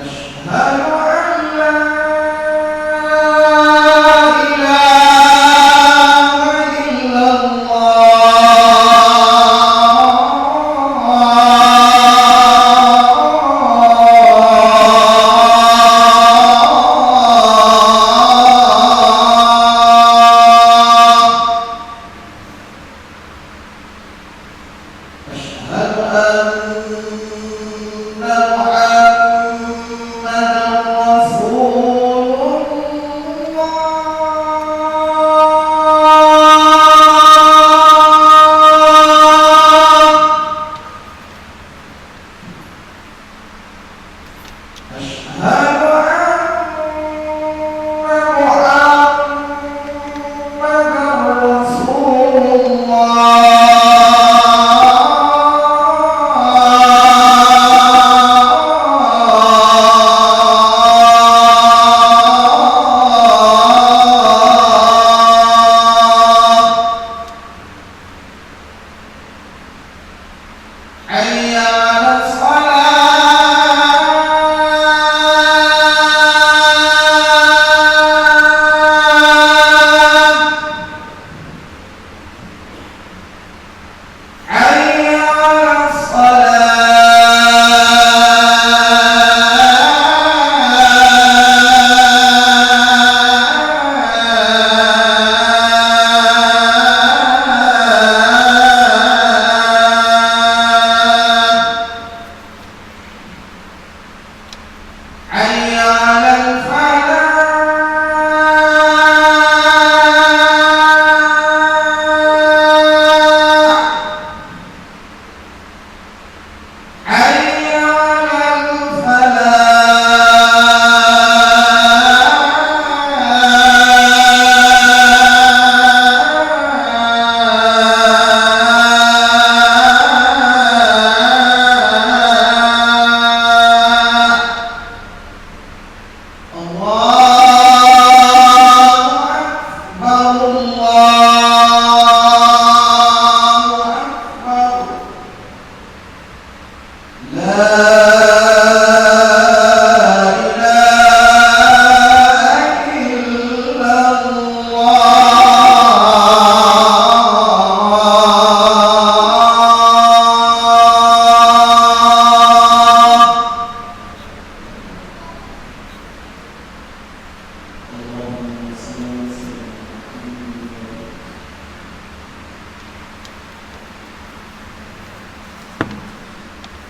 أشهد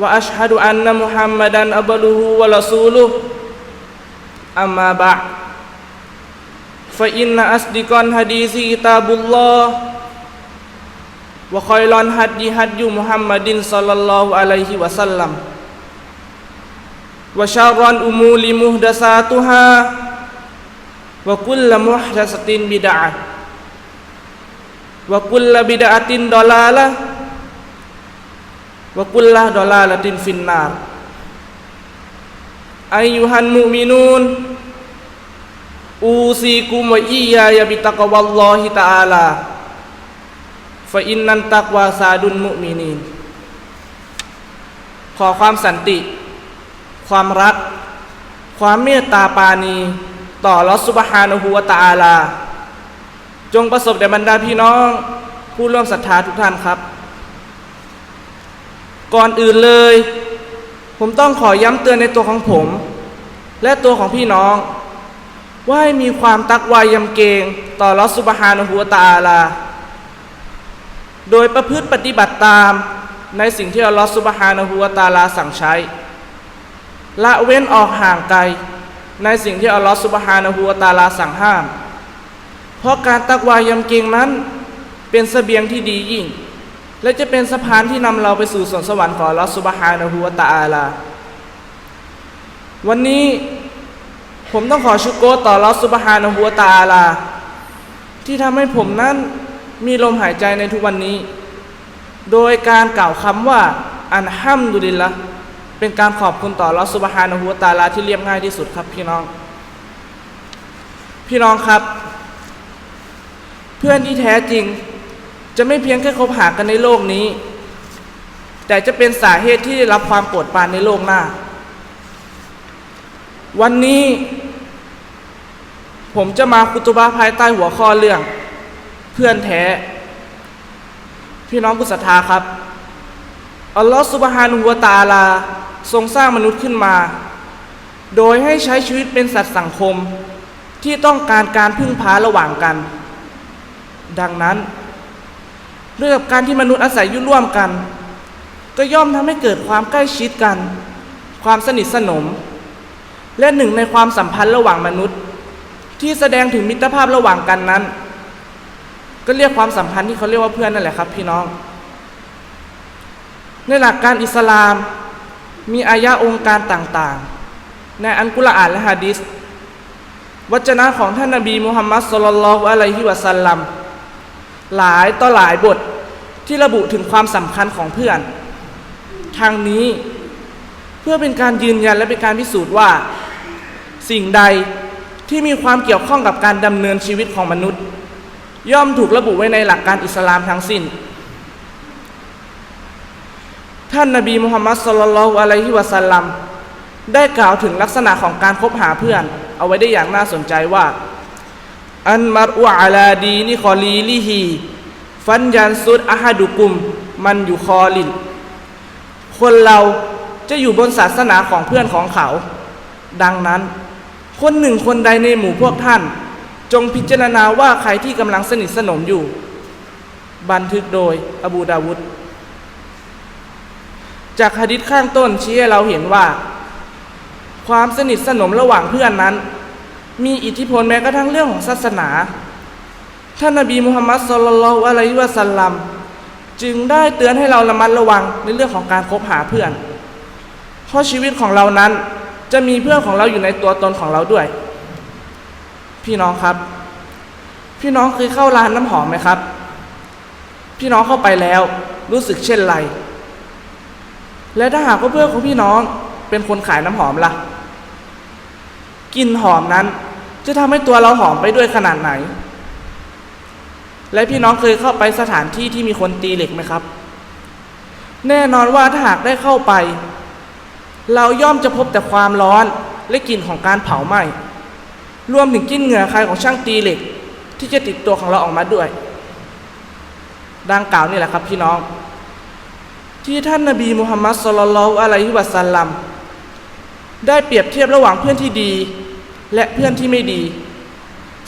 وأشهد أن محمدا عبده ورسوله أما بعد فإن أصدق الحديث كتاب الله وخير الهدي هدي محمد صلى الله عليه وسلم وشر الأمور محدثاتها وكل محدثة بدعة وكل بدعة ضلالة ว่ากุลละดอลาละตินฟินนาร์อายุฮันมุมินูนอูซีกุมวอียายบิตะกวัลลอฮิตาอาลาฟอินนันตักวาซาดุนมุมินีนขอความสันติ ความรัก ความเมตตาปานี ต่อลอสุบฮานะฮูวตาอาลา จงประสบแด่บรรดาพี่น้อง ผู้ร่วมศรัทธาทุกท่านครับ ก่อนอื่นเลย ผมต้องขอย้ำเตือนในตัวของผม และตัวของพี่น้อง ว่าให้มีความตักวายยำเกรงต่อลอสุบฮานะฮูวะตาลา โดยประพฤติปฏิบัติตามในสิ่งที่อัลลอฮฺสุบฮานะฮูวะตาลาสั่งใช้ ละเว้นออกห่างไกล ในสิ่งที่อัลลอฮฺสุบฮานะฮูวะตาลาสั่งห้าม เพราะการตักวายยำเกรงนั้นเป็นเสบียงที่ดียิ่ง และจะเป็นสะพานที่นำเราไปสู่สวนสวรรค์ของลอสุบฮานะฮูวตะอาลา วันนี้ผมต้องขอชุกโกต่อลอสุบฮานะฮูวตะอาลา ที่ทำให้ผมนั้นมีลมหายใจในทุกวันนี้ โดยการกล่าวคำว่า อันฮัมดุลิลละเป็นการขอบคุณต่อลอสุบฮานะฮูวตะอาลาที่เรียบง่ายที่สุดครับพี่น้อง พี่น้องครับ เพื่อนที่แท้จริง จะไม่เพียงแค่คบหากันในโลกนี้ แต่จะเป็นสาเหตุที่ได้รับความโปรดปรานในโลกหน้า วันนี้ผมจะมาคุตบะภายใต้หัวข้อเรื่อง เพื่อนแท้ พี่น้องผู้ศรัทธาครับ อัลลอฮฺสุบฮานุวตาลา ทรงสร้างมนุษย์ขึ้นมา โดยให้ใช้ชีวิตเป็นสัตว์สังคมที่ต้องการการพึ่งพาระหว่างกัน ดังนั้น ด้วยกับการที่มนุษย์อาศัยอยู่ร่วมกัน ก็ย่อมทำให้เกิดความใกล้ชิดกัน ความสนิทสนม และหนึ่งในความสัมพันธ์ระหว่างมนุษย์ ที่แสดงถึงมิตรภาพระหว่างกันนั้น ก็เรียกความสัมพันธ์ที่เขาเรียกว่าเพื่อนนั่นแหละครับ พี่น้อง ในหลักการอิสลาม มีอายะองค์การต่างๆ ในอันกุรอานและฮะดิษวจนะของท่านนบีมุฮัมมัดสุลลัลลอฮุอะลัยฮิวะสัลลัม หลายต่อหลายบทที่ระบุถึงความสำคัญของเพื่อน ทางนี้เพื่อเป็นการยืนยันและเป็นการพิสูจน์ว่า สิ่งใดที่มีความเกี่ยวข้องกับการดำเนินชีวิตของมนุษย์ ย่อมถูกระบุไว้ในหลักการอิสลามทั้งสิ้น ท่านนบีมุฮัมมัดสุลลัลอฮุอะลัยฮิวะสัลลัมได้กล่าวถึงลักษณะของการคบหาเพื่อน เอาไว้ได้อย่างน่าสนใจว่า อันมารอุอาลาดีนิคอลีลิฮีฟันยันซุดอะฮัดุกุม มันอยู่คอลินคนเราจะอยู่บนศาสนาของเพื่อนของเขา ดังนั้น คนหนึ่งคนใดในหมู่พวกท่าน จงพิจารณาว่าใครที่กำลังสนิทสนมอยู่ บันทึกโดยอบูดาวุฒจากฮะดิษข้างต้นชี้ให้เราเห็นว่า ความสนิทสนมระหว่างเพื่อนนั้น มีอิทธิพลแม้กระทั่งเรื่องของศาสนา ท่านนบีมุฮัมมัดสุลลัลอะลัยฮิวะสัลลัมจึงได้เตือนให้เราระมัดระวังในเรื่องของการคบหาเพื่อน เพราะชีวิตของเรานั้นจะมีเพื่อนของเราอยู่ในตัวตนของเราด้วย พี่น้องครับ พี่น้องเคยเข้าร้านน้ำหอมไหมครับ พี่น้องเข้าไปแล้วรู้สึกเช่นไร และถ้าหากว่าเพื่อนของพี่น้องเป็นคนขายน้ำหอมล่ะกลิ่นหอมนั้น จะทำให้ตัวเราหอมไปด้วยขนาดไหน และพี่น้องเคยเข้าไปสถานที่ที่มีคนตีเหล็กไหมครับ แน่นอนว่าถ้าหากได้เข้าไป เราย่อมจะพบแต่ความร้อนและกลิ่นของการเผาไหม้รวมถึงกลิ่นเหงื่อใครของช่างตีเหล็ก ที่จะติดตัวของเราออกมาด้วย ดังกล่าวนี่แหละครับพี่น้อง ที่ท่านนบีมุฮัมมัดสุลลัลอฮุอะลัยฮิวะสัลลัมได้เปรียบเทียบระหว่างเพื่อนที่ดี และเพื่อนที่ไม่ดี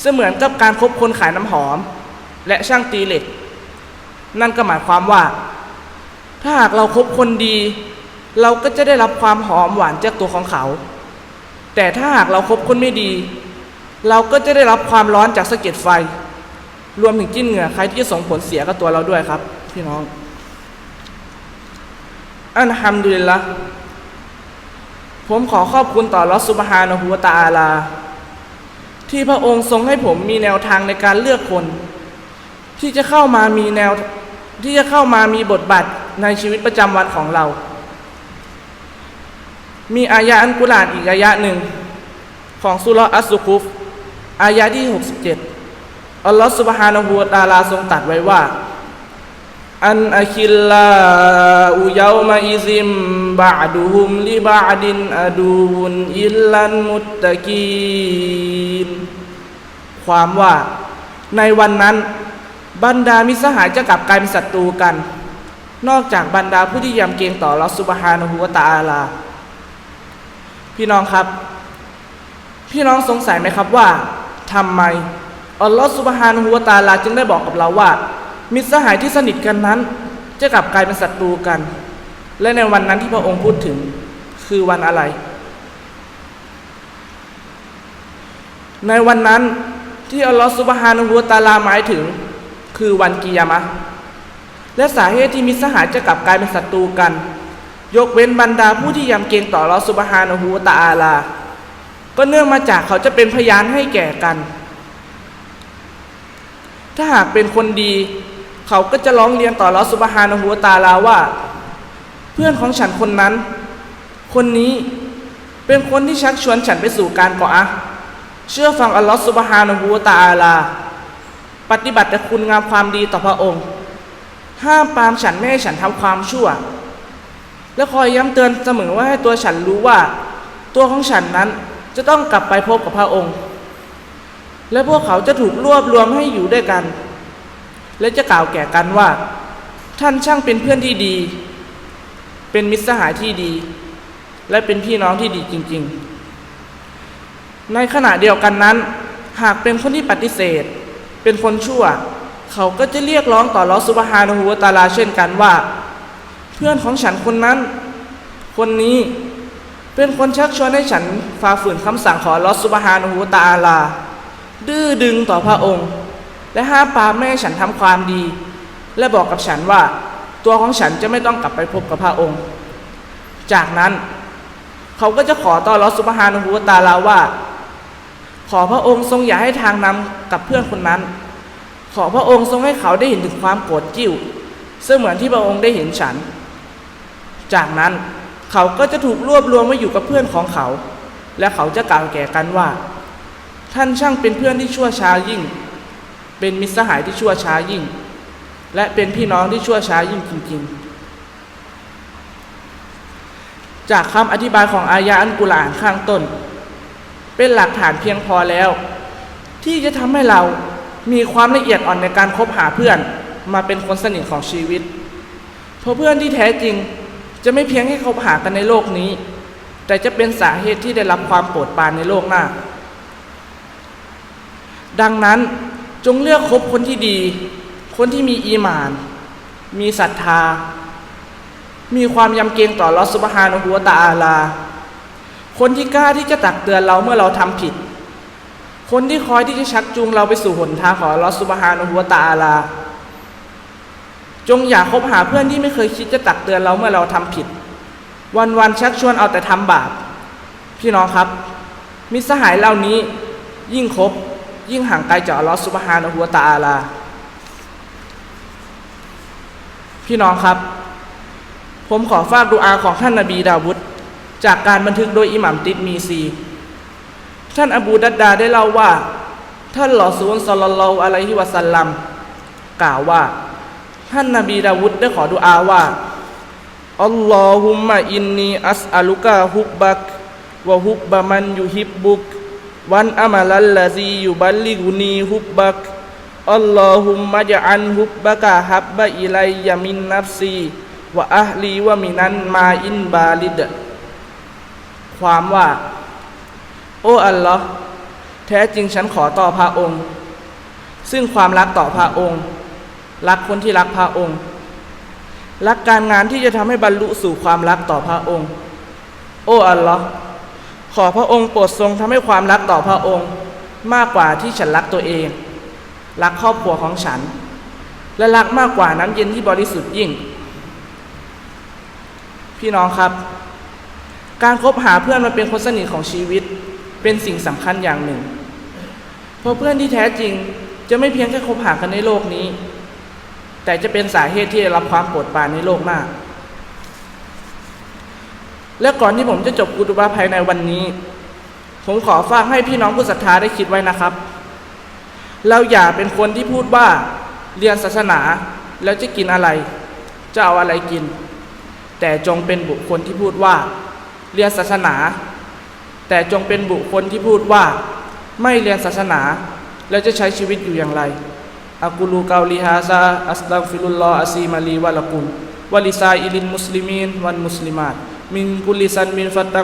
เสมือนกับการคบคนขายน้ำหอม และช่างตีเหล็ก นั่นก็หมายความว่า ถ้าหากเราครบคนดี เราก็จะได้รับความหอมหวานจากตัวของเขา แต่ถ้าหากเราครบคนไม่ดี เราก็จะได้รับความร้อนจากสะเก็ดไฟ รวมถึงจิ้นเหงื่อใครที่จะส่งผลเสียกับตัวเราด้วยครับพี่น้องอันฮัมดุลิลละ ผมขอขอบคุณต่อลอสุบฮานะฮูวตะอาลา ที่พระองค์ทรงให้ผมมีแนวทางในการเลือกคน ที่จะเข้ามามีแนวที่จะเข้ามามีบทบาทในชีวิตประจำวันของเรา มีอายะอันกุรานอีกอายะหนึ่ง ของสุรอัสุคุฟอายะที่ 67 อัลลอฮฺสุบฮานะฮูวตาลาทรงตัดไว้ว่า อันอะคิลลาอุยาวมาอิซิมบะดุฮุมลิบะดินอดูนอิลลันมุตตะกีนความว่าในวันนั้น บรรดามิสหายจะกลับกลายเป็นศัตรูกัน นอกจากบรรดาผู้ที่ยำเกรงต่ออัลลอฮฺสุบฮานะฮูวตะอาลา พี่น้องครับ พี่น้องสงสัยไหมครับว่าทำไมอัลลอฮฺสุบฮานะฮูวตะอาลาจึงได้บอกกับเราว่า มิตรสหายที่สนิทกันนั้น จะกลับกลายเป็นศัตรูกัน และในวันนั้นที่พระองค์พูดถึงคือวันอะไร ในวันนั้นที่อัลลอฮฺสุบฮานะฮูวตาลาหมายถึงคือวันกิยามะและสาเหตุที่มิตรสหายจะกลับกลายเป็นศัตรูกัน ยกเว้นบรรดาผู้ที่ยำเกรงต่ออัลลอฮฺสุบฮานะฮูวตาลา ก็เนื่องมาจากเขาจะเป็นพยานให้แก่กันถ้าหากเป็นคนดี เขาก็จะร้องเรียนต่ออัลลอฮฺสุบฮานะฮูวตาลาว่า เพื่อนของฉันคนนั้น คนนี้เป็นคนที่ชักชวนฉันไปสู่การก่ออะเชื่อฟังอัลลอฮฺสุบฮานะฮูวตะอาลา ปฏิบัติแต่คุณงามความดีต่อพระองค์ ห้ามปามฉันไม่ให้ฉันทำความชั่ว และคอยย้ำเตือนเสมอว่าให้ตัวฉันรู้ว่า ตัวของฉันนั้นจะต้องกลับไปพบกับพระองค์ และพวกเขาจะถูกรวบรวมให้อยู่ด้วยกัน และจะกล่าวแก่กันว่า ท่านช่างเป็นเพื่อนที่ดี เป็นมิตรสหายที่ดี และเป็นพี่น้องที่ดีจริง ๆ ในขณะเดียวกันนั้น หากเป็นคนที่ปฏิเสธ เป็นคนชั่ว เขาก็จะเรียกร้องต่อลอสุบฮานะฮูวตาลาเช่นกันว่า เพื่อนของฉันคนนั้น คนนี้เป็นคนชักชวนให้ฉันฝ่าฝืนคำสั่งของลอสุบฮานะฮูวตาลา ดื้อดึงต่อพระองค์ และห้ามปามไม่ให้ฉันทำความดี และบอกกับฉันว่า ตัวของฉันจะไม่ต้องกลับไปพบกับพระองค์ จากนั้นเขาก็จะขอต่อลอสุบฮานะฮูวตาลาว่า ขอพระองค์ทรงอย่าให้ทางนำกับเพื่อนคนนั้น ขอพระองค์ทรงให้เขาได้เห็นถึงความโกรธกิ้วเสมือนที่พระองค์ได้เห็นฉัน จากนั้นเขาก็จะถูกรวบรวมไว้อยู่กับเพื่อนของเขา และเขาจะกล่าวแก่กันว่า ท่านช่างเป็นเพื่อนที่ชั่วช้ายิ่ง เป็นมิตรสหายที่ชั่วช้ายิ่ง และเป็นพี่น้องที่ชั่วช้ายิ่งจริง ๆ จากคำอธิบายของอายะอันกุรอานข้างต้น เป็นหลักฐานเพียงพอแล้ว ที่จะทำให้เรามีความละเอียดอ่อนในการคบหาเพื่อนมาเป็นคนสนิทของชีวิต เพราะเพื่อนที่แท้จริงจะไม่เพียงให้คบหากันในโลกนี้ แต่จะเป็นสาเหตุที่ได้รับความโปรดปรานในโลกหน้า ดังนั้น จงเลือกคบคนที่ดี คนที่มีอีมาน มีศรัทธา มีความยำเกรงต่อลอสุบฮานะฮูวตะอาลา คนที่กล้าที่จะตักเตือนเราเมื่อเราทำผิด คนที่คอยที่จะชักจูงเราไปสู่หนทางของลอสุบฮานะฮูวตะอาลา จงอย่าคบหาเพื่อนที่ไม่เคยคิดจะตักเตือนเราเมื่อเราทำผิด วันวันๆชักชวนเอาแต่ทำบาป พี่น้องครับ มิสหายเหล่านี้ยิ่งคบ ยิ่งห่างไกลจากอัลลอฮฺสุบฮานะฮูวตะอาลา พี่น้องครับ ผมขอฝากดูอาของท่านนาบีดาวุฒจากการบันทึกโดยอิหมัมติดมีซี ท่านอบูดัดดาได้เล่าว่า ท่านหลอซูลสลลลลอฮุอะลัยฮิวะสัลลัม กล่าวว่า ท่านนบีดาวุฒได้ขอดุอาว่าอัลลอฮุมมะอินนีอัสอัลุกะฮุบบักวะฮุบบะมันยุฮิบบุก วันอามัลัลลาซียุบัลลิกุนีฮุบบักอัลลอฮุมมะจะอันฮุบบะกะฮับบะอิไลยามินนัฟซีวะอัฮลีวะมินันมาอินบาลิด ความว่า โอ้อัลลอฮ์แท้จริงฉันขอต่อพระองค์ ซึ่งความรักต่อพระองค์ รักคนที่รักพระองค์ รักการงานที่จะทำให้บรรลุสู่ความรักต่อพระองค์ โอ้อัลลอฮ์ ขอพระองค์โปรดทรงทำให้ความรักต่อพระองค์มากกว่าที่ฉันรักตัวเอง รักครอบครัวของฉัน และรักมากกว่าน้ำเย็นที่บริสุทธิ์ยิ่ง พี่น้องครับ การคบหาเพื่อนมาเป็นคนสนิทของชีวิต เป็นสิ่งสำคัญอย่างหนึ่ง เพราะเพื่อนที่แท้จริงจะไม่เพียงแค่คบหากันในโลกนี้ แต่จะเป็นสาเหตุที่ได้รับความโปรดปรานในโลกหน้า และก่อนที่ผมจะจบกุตุบะภายในวันนี้ ผมขอฝากให้พี่น้องผู้ศรัทธาได้คิดไว้นะครับ เราอย่าเป็นคนที่พูดว่าเรียนศาสนาแล้วจะกินอะไร จะเอาอะไรกิน แต่จงเป็นบุคคลที่พูดว่า เรียนศาสนา แต่จงเป็นบุคคลที่พูดว่า ไม่เรียนศาสนา แล้วจะใช้ชีวิตอยู่อย่างไรอักุลูกาลิฮาซาอัสตัฟิรุลลอฮ์อาซีมาลีวะละกุมวะลิซาอิลินมุสลิมีนวันมุสลิมาต มินกุลิซันมินฟัต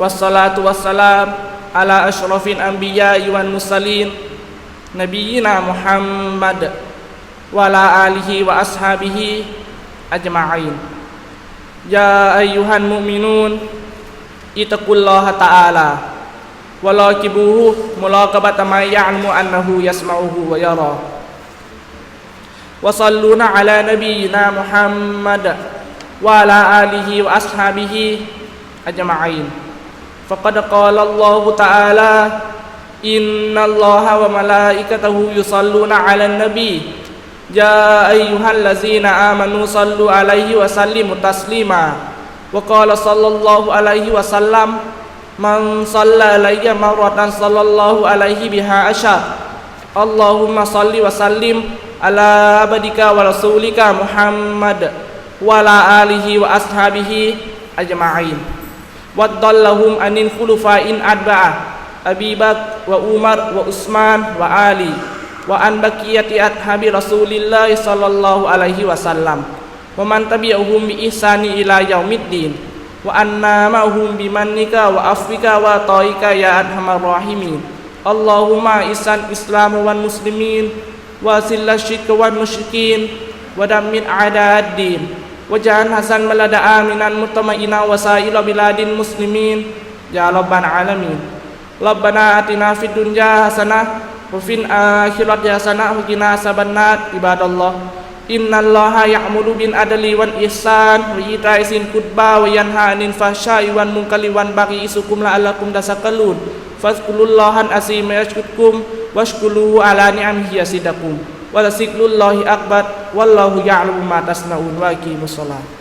والصلاة والسلام على أشرف الأنبياء والمرسلين نبينا محمد وعلى آله وأصحابه أجمعين. يا أيها المؤمنون اتقوا الله تعالى وراقبوه مراقبة ما يعلم أنه يسمعه ويرى. وصلون على نبينا محمد وعلى آله وأصحابه أجمعين. فقد قال الله تعالى إن الله وملائكته يصلون على النبي. يا أيها الذين آمنوا صلوا عليه وسلموا تسليما. وقال صلى الله عليه وسلم من صلى علي مرة صلى الله عليه بها عشر اللهم صل وسلم على عبدك ورسولك محمد وعلى آله وأصحابه أجمعين. وضلهم عن الخلفاء الأربعة أبي بكر وعمر وعثمان وعلي وعن بقية أصحاب رسول الله صلى الله عليه وسلم. ومن تبعهم بإحسان إلى يوم الدين. وأنا معهم بمنك وعفوك وعطائك يا أرحم الراحمين. اللهم أعز الإسلام والمسلمين. وأذل الشرك والمشركين. ودمر أعداء الدين. وجعل حسن بلد آمنا مطمئنا وسائر بلاد المسلمين يا رب العالمين ربنا آتنا في الدنيا حسنة وفي الآخرة حسنة وقنا عذاب النار عباد الله إن الله يأمر بالعدل والإحسان وإيتاء ذي القربى وينهى عن الفحشاء والمنكر والبغي يعظكم لعلكم تذكرون فاذكروا الله العظيم يذكركم واشكروه على نعمه يزدكم ولذكر الله أكبر wallahu ya'lamu ma tasnaun wa aqimus shalah